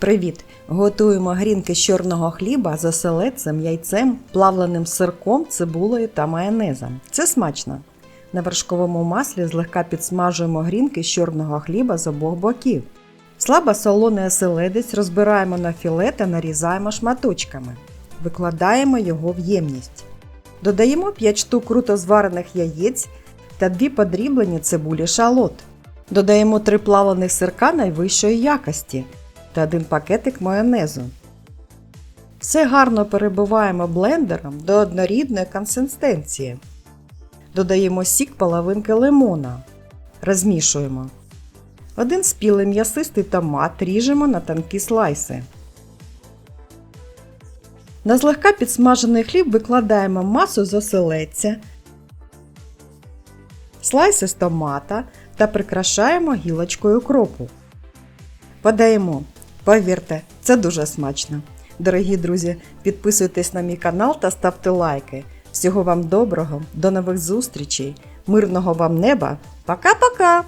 Привіт! Готуємо грінки з чорного хліба з оселедцем, яйцем, плавленим сирком, цибулею та майонезом. Це смачно. На вершковому маслі злегка підсмажуємо грінки з чорного хліба з обох боків. Слабо солоний оселедець розбираємо на філе та нарізаємо шматочками. Викладаємо його в ємність. Додаємо 5 штук круто зварених яєць та 2 подріблені цибулі шалот. Додаємо 3 плавлених сирка найвищої якості та 1 пакетик майонезу. Все гарно перебиваємо блендером до однорідної консистенції. Додаємо сік половинки лимона. Розмішуємо. Один спілий м'ясистий томат ріжемо на тонкі слайси. На злегка підсмажений хліб викладаємо масу з оселедця, слайси з томата та прикрашаємо гілочкою кропу. Подаємо. Повірте, це дуже смачно. Дорогі друзі, підписуйтесь на мій канал та ставте лайки. Всього вам доброго, до нових зустрічей, мирного вам неба. Пока-пока!